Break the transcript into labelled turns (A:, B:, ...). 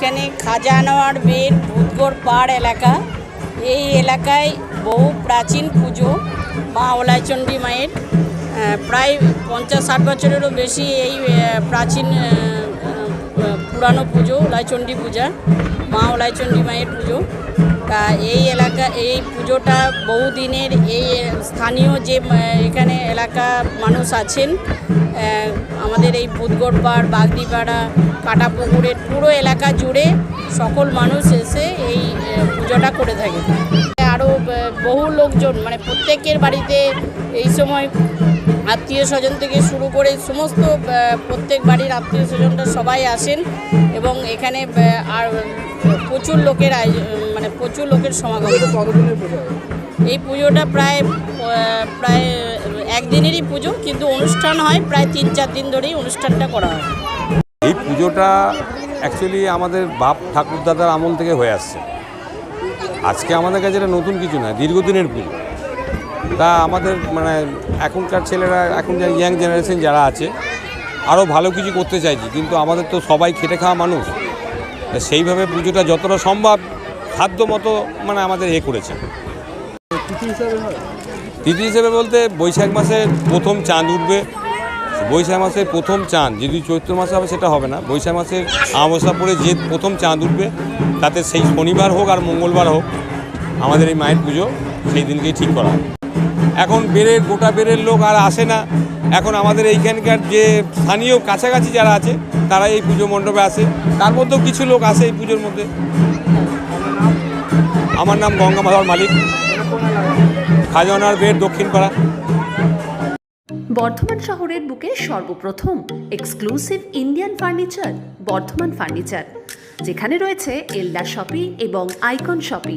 A: এইখানে খাজানোয়ার বের ভূতগড় পাড় এলাকা। এই এলাকায় বহু প্রাচীন পুজো মা ওলাইচণ্ডী মায়ের। প্রায় পঞ্চাশ ষাট বছরেরও বেশি এই প্রাচীন পুরানো পুজো, ওলাইচণ্ডী পূজা, মা ওলাইচণ্ডী মায়ের পুজো। এই এলাকা, এই পুজোটা বহুদিনের এই স্থানীয় যে এখানে এলাকা মানুষ আছেন আমাদের এই ভূতগড় পাড় বাগদিপাড়া, কাটাপুকুরের পুরো এলাকা জুড়ে সকল মানুষ এসে এই পুজোটা করে থাকে আরও বহু লোকজন মানে প্রত্যেকের বাড়িতে এই সময় আত্মীয় স্বজন থেকে শুরু করে সমস্ত প্রত্যেক বাড়ির আত্মীয় স্বজনরা সবাই আসেন এবং এখানে আর প্রচুর লোকের আয়োজন মানে প্রচুর লোকের সমাগম।
B: পুজো?
A: এই পুজোটা প্রায় প্রায় একদিনেরই পুজো কিন্তু অনুষ্ঠান হয় প্রায় তিন চার দিন ধরেই অনুষ্ঠানটা করা হয়।
C: এই পুজোটা অ্যাকচুয়ালি আমাদের বাপ ঠাকুরদাদার আমল থেকে হয়ে আসছে। আজকে আমাদের কাছে এটা নতুন কিছু না দীর্ঘদিনের পুজো। তা আমাদের মানে এখনকার ছেলেরা এখন যে ইয়াং জেনারেশন যারা আছে আরও ভালো কিছু করতে চাইছি কিন্তু আমাদের তো সবাই খেটে খাওয়া মানুষ। সেইভাবে পুজোটা যতটা সম্ভব খাদ্য মতো মানে আমাদের এ করেছে।
B: তিথি হিসাবে
C: বলতে বৈশাখ মাসে প্রথম চাঁদ উঠবে। বৈশাখ মাসের প্রথম চাঁদ যদি চৈত্র মাসে হবে সেটা হবে না। বৈশাখ মাসের আমাবস্যা পরে যে প্রথম চাঁদ উঠবে তাতে সেই শনিবার হোক আর মঙ্গলবার হোক আমাদের এই মায়ের পুজো সেই দিনকেই ঠিক করা হয়। এখন বেড়ের গোটা বেড়ের লোক আর আসে না। এখন আমাদের এইখানকার যে স্থানীয় কাছাকাছি যারা আছে তারা এই পুজো মণ্ডপে আসে। তার মধ্যেও কিছু লোক আসে এই পুজোর মধ্যে। আমার নাম গঙ্গা মাধব মালিক। খাজনার বের দক্ষিণ পাড়া
D: বর্ধমান শহরের বুকে সর্বপ্রথম exclusive Indian furniture, Bardhaman furniture, যেখানে রয়েছে এল্লা শপি এবং আইকন শপি